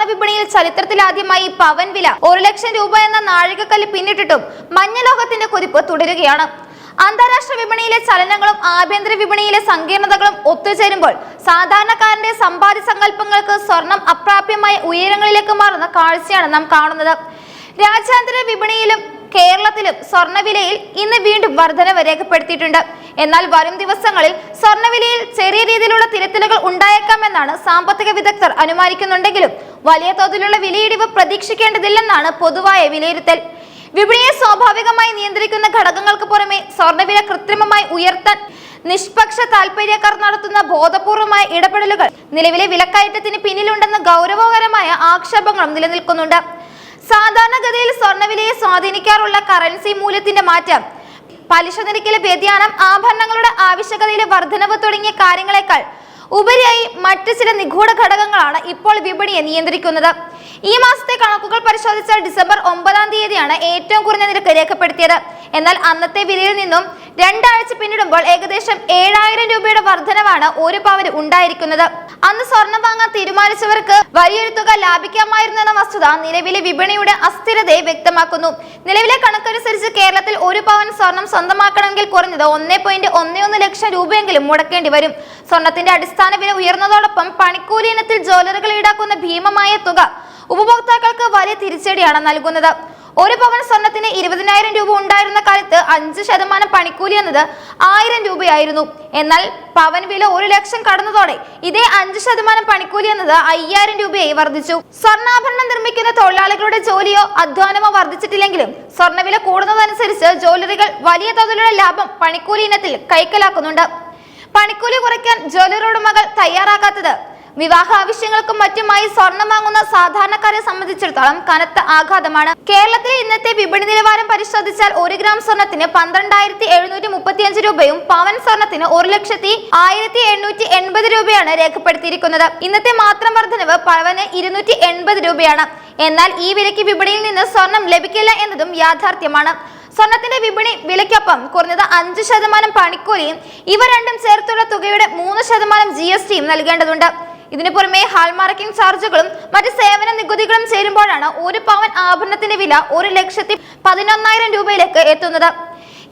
സ്വർണ വിപണിയിൽ ചരിത്രത്തിലാദ്യമായി പവൻ വില ഒരു ലക്ഷം രൂപ എന്ന നാഴികക്കല്ല് പിന്നിട്ടിട്ടും മഞ്ഞലോകത്തിന്റെ കുതിപ്പ് തുടരുകയാണ്. അന്താരാഷ്ട്ര വിപണിയിലെ ചലനങ്ങളും ആഭ്യന്തര വിപണിയിലെ സങ്കീർണതകളും ഒത്തുചേരുമ്പോൾ സാധാരണക്കാരന്റെ സമ്പാദ്യ സങ്കല്പങ്ങൾക്ക് സ്വർണം അപ്രാപ്യമായ ഉയരങ്ങളിലേക്ക് മാറുന്ന കാഴ്ചയാണ് നാം കാണുന്നത്. രാജ്യാന്തര വിപണിയിലും കേരളത്തിലും സ്വർണവിലയിൽ ഇന്ന് വീണ്ടും വർധനവ് രേഖപ്പെടുത്തിയിട്ടുണ്ട്. എന്നാൽ വരും ദിവസങ്ങളിൽ സ്വർണവിലയിൽ ചെറിയ രീതിയിലുള്ള തിരുത്തലുകൾ ഉണ്ടായേക്കാമെന്നാണ് സാമ്പത്തിക വിദഗ്ധർ അനുമാനിക്കുന്നുണ്ടെങ്കിലും വലിയ തോതിലുള്ള വിലയിടിവ് പ്രതീക്ഷിക്കേണ്ടതില്ലെന്നാണ് പൊതുവായ വിലയിരുത്തൽ. വിപണിയെ സ്വാഭാവികമായി നിയന്ത്രിക്കുന്ന ഘടകങ്ങൾക്ക് പുറമെ സ്വർണവില കൃത്രിമമായി ഉയർത്താൻ നിഷ്പക്ഷ താൽപര്യക്കാർ നടത്തുന്ന ബോധപൂർവമായ ഇടപെടലുകൾ നിലവിലെ വിലക്കയറ്റത്തിന് പിന്നിലുണ്ടെന്ന ഗൗരവകരമായ ആക്ഷേപങ്ങളും നിലനിൽക്കുന്നുണ്ട്. സാധാരണഗതിയിൽ സ്വർണവിലയെ സ്വാധീനിക്കാറുള്ള കറൻസി മൂല്യത്തിന്റെ മാറ്റം പലിശ നിരക്കിലെ വ്യതിയാനം ആഭരണങ്ങളുടെ ആവശ്യകതയിലെ വർധനവ് തുടങ്ങിയ കാര്യങ്ങളെക്കാൾ ഉപരിയായി മറ്റ് ചില നിഗൂഢ ഘടകങ്ങളാണ് ഇപ്പോൾ വിപണിയെ നിയന്ത്രിക്കുന്നത്. ഈ മാസത്തെ കണക്കുകൾ പരിശോധിച്ചാൽ ഡിസംബർ ഒമ്പതാം തീയതിയാണ് ഏറ്റവും കുറഞ്ഞ നിരക്ക് രേഖപ്പെടുത്തിയത്. എന്നാൽ അന്നത്തെ വിലയിൽ നിന്നും രണ്ടാഴ്ച പിന്നിടുമ്പോൾ ഏകദേശം ഏഴായിരം രൂപയുടെ വർധനവാണ് ഒരു പവന് ഉണ്ടായിരിക്കുന്നത്. അന്ന് സ്വർണം വാങ്ങാൻ തീരുമാനിച്ചവർക്ക് വലിയൊരു തുക ലാഭിക്കാമായിരുന്നു എന്ന വസ്തുത നിലവിലെ വിപണിയുടെ അസ്ഥിരതയെ വ്യക്തമാക്കുന്നു. നിലവിലെ കണക്കനുസരിച്ച് കേരളത്തിൽ ഒരു പവൻ സ്വർണം സ്വന്തമാക്കണമെങ്കിൽ കുറഞ്ഞത് ഒന്നേ പോയിന്റ് ഒന്നേ ഒന്ന് ലക്ഷം രൂപയെങ്കിലും മുടക്കേണ്ടി വരും. സ്വർണത്തിന്റെ അടിസ്ഥാന വില ഉയർന്നതോടൊപ്പം പണിക്കൂലി ഇനത്തിൽ ജ്വല്ലറികൾ ഈടാക്കുന്ന ഭീമമായ തുക ഉപഭോക്താക്കൾക്ക് വലിയ തിരിച്ചടിയാണ് നൽകുന്നത്. ഒരു പവൻ സ്വർണത്തിന് ഇരുപതിനായിരം രൂപ ഉണ്ടായിരുന്ന കാലത്ത് അഞ്ച് ശതമാനം പണിക്കൂലി എന്നത് ആയിരം രൂപയായിരുന്നു. എന്നാൽ പവൻ വില ഒരു ലക്ഷം കടന്നതോടെ ഇതേ അഞ്ച് ശതമാനം പണിക്കൂലി എന്നത് അയ്യായിരം രൂപയായി വർദ്ധിച്ചു. സ്വർണാഭരണം നിർമ്മിക്കുന്ന തൊഴിലാളികളുടെ ജോലിയോ അധ്വാനമോ വർദ്ധിച്ചിട്ടില്ലെങ്കിലും സ്വർണവില കൂടുന്നതനുസരിച്ച് ജ്വല്ലറികൾ വലിയ തോതിലുള്ള ലാഭം പണിക്കൂലി ഇനത്തിൽ കൈക്കലാക്കുന്നുണ്ട്. പണിക്കൂലി കുറയ്ക്കാൻ ജ്വല്ലറി ഉടമകൾ തയ്യാറാകാത്തത് വിവാഹ ആവശ്യങ്ങൾക്കും മറ്റുമായി സ്വർണം വാങ്ങുന്ന സാധാരണക്കാരെ സംബന്ധിച്ചിടത്തോളം കനത്ത ആഘാതമാണ്. കേരളത്തിലെ ഇന്നത്തെ വിപണി നിലവാരം പരിശോധിച്ചാൽ ഒരു ഗ്രാം സ്വർണത്തിന് പന്ത്രണ്ടായിരത്തി എഴുന്നൂറ്റി മുപ്പത്തിയഞ്ച് രൂപയും പവൻ സ്വർണത്തിന് ഒരു ലക്ഷത്തി ആയിരത്തി എണ്ണൂറ്റി എൺപത് രൂപയാണ് രേഖപ്പെടുത്തിയിരിക്കുന്നത്. ഇന്നത്തെ മാത്രം വർധനവ് പവന് ഇരുന്നൂറ്റി എൺപത് രൂപയാണ്. എന്നാൽ ഈ വിലയ്ക്ക് വിപണിയിൽ നിന്ന് സ്വർണം ലഭിക്കില്ല എന്നതും യാഥാർത്ഥ്യമാണ്. സ്വർണത്തിന്റെ വിപണി വിലയ്ക്കൊപ്പം കുറഞ്ഞത് അഞ്ച് ശതമാനം പണിക്കൂലിയും ഇവ രണ്ടും ചേർത്തുള്ള തുകയുടെ മൂന്ന് ശതമാനം ജി എസ് ടിയും നൽകേണ്ടതുണ്ട്. ഇതിനു പുറമെ ഹാൾമാർക്കിംഗ് ചാർജുകളും മറ്റ് സേവന നികുതികളും ചേരുമ്പോഴാണ് ഒരു പവൻ ആഭരണത്തിന്റെ വില ഒരു ലക്ഷത്തി പതിനൊന്നായിരം രൂപയിലേക്ക് എത്തുന്നത്.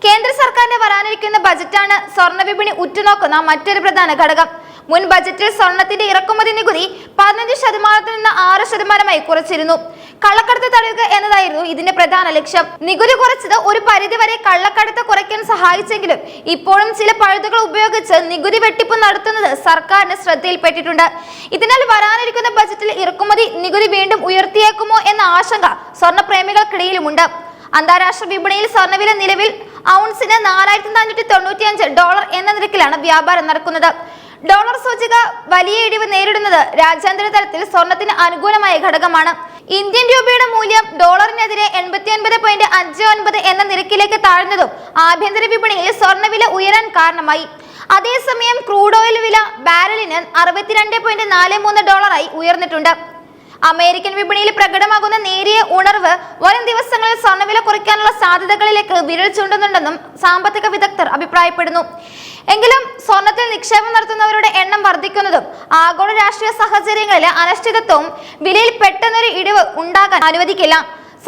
കേന്ദ്ര സർക്കാരിന്റെ വരാനിരിക്കുന്ന ബജറ്റാണ് സ്വർണ വിപണി ഉറ്റുനോക്കുന്ന മറ്റൊരു പ്രധാന ഘടകം. മുൻ ബജറ്റിൽ സ്വർണത്തിന്റെ ഇറക്കുമതി നികുതി പതിനഞ്ച് ശതമാനത്തിൽ നിന്ന് ആറ് ശതമാനമായി കുറച്ചിരുന്നു. കള്ളക്കടത്ത് തടയുക എന്നതായിരുന്നു ഇതിന്റെ പ്രധാന ലക്ഷ്യം. നികുതി കുറച്ചത് ഒരു പരിധിവരെ കള്ളക്കടത്ത് കുറയ്ക്കാൻ സഹായിച്ചെങ്കിലും ഇപ്പോഴും ചില പഴുതുകൾ ഉപയോഗിച്ച് നികുതി വെട്ടിപ്പ് നടത്തുന്നത് സർക്കാരിന് ശ്രദ്ധയിൽപ്പെട്ടിട്ടുണ്ട്. ഇതിനാൽ വരാനിരിക്കുന്ന ബജറ്റിൽ ഇറക്കുമതി നികുതി വീണ്ടും ഉയർത്തിയേക്കുമോ എന്ന ആശങ്ക സ്വർണപ്രേമികൾക്കിടയിലുമുണ്ട് അന്താരാഷ്ട്ര വിപണിയിൽ സ്വർണവില നിലവിൽ ഔൺസിന് നാലായിരത്തി നാനൂറ്റി തൊണ്ണൂറ്റി അഞ്ച് ഡോളർ എന്ന നിരക്കിലാണ് വ്യാപാരം നടക്കുന്നത്. ഡോളർ സൂചിക വലിയ ഇടിവ് നേരിടുന്നത് രാജ്യാന്തര തലത്തിൽ സ്വർണത്തിന് അനുകൂലമായ ഘടകമാണ്. ഇന്ത്യൻ രൂപയുടെ മൂല്യം ഡോളറിനെതിരെ എൺപത്തിയൊൻപത് പോയിന്റ് അഞ്ച് ഒൻപത് എന്ന നിരക്കിലേക്ക് താഴ്ന്നതും ആഭ്യന്തര വിപണിയിൽ സ്വർണവില ഉയരാൻ കാരണമായി. അതേസമയം ക്രൂഡ് ഓയിൽ വില ബാരലിന് അറുപത്തിരണ്ട് പോയിന്റ് നാല് മൂന്ന് ഡോളറായി ഉയർന്നിട്ടുണ്ട്. അമേരിക്കൻ വിപണിയിൽ പ്രകടമാകുന്ന നേരിയ ഉണർവ് വരും ദിവസങ്ങളിൽ സ്വർണവില കുറയ്ക്കാനുള്ള സാധ്യതകളിലേക്ക് വിരൽ ചൂണ്ടുന്നുണ്ടെന്നും സാമ്പത്തിക വിദഗ്ധർ അഭിപ്രായപ്പെടുന്നു. എങ്കിലും സ്വർണത്തിൽ നിക്ഷേപം നടത്തുന്നവരുടെ എണ്ണം വർദ്ധിക്കുന്നതും ആഗോള രാഷ്ട്രീയ സാഹചര്യങ്ങളിലെ അനിശ്ചിതത്വവും വിലയിൽ പെട്ടെന്നൊരു ഇടിവ് ഉണ്ടാകാൻ അനുവദിക്കില്ല.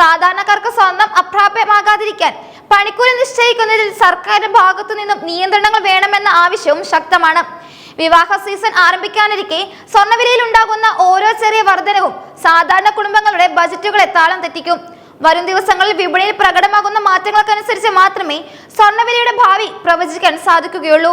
സാധാരണക്കാർക്ക് സ്വർണം അപ്രാപ്യമാകാതിരിക്കാൻ പണിക്കൂലി നിശ്ചയിക്കുന്നതിൽ സർക്കാരിന്റെ ഭാഗത്തു നിന്നും നിയന്ത്രണങ്ങൾ വേണമെന്ന ആവശ്യവും ശക്തമാണ്. വിവാഹ സീസൺ ആരംഭിക്കാനിരിക്കെ സ്വർണവിലയിൽ ഉണ്ടാകുന്ന ഓരോ ചെറിയ വർധനവും സാധാരണ കുടുംബങ്ങളുടെ ബജറ്റുകളെ താളം തെറ്റിക്കും. വരും ദിവസങ്ങളിൽ വിപണിയിൽ പ്രകടമാകുന്ന മാറ്റങ്ങൾക്കനുസരിച്ച് മാത്രമേ സ്വർണവിലയുടെ ഭാവി പ്രവചിക്കാൻ സാധിക്കുകയുള്ളൂ.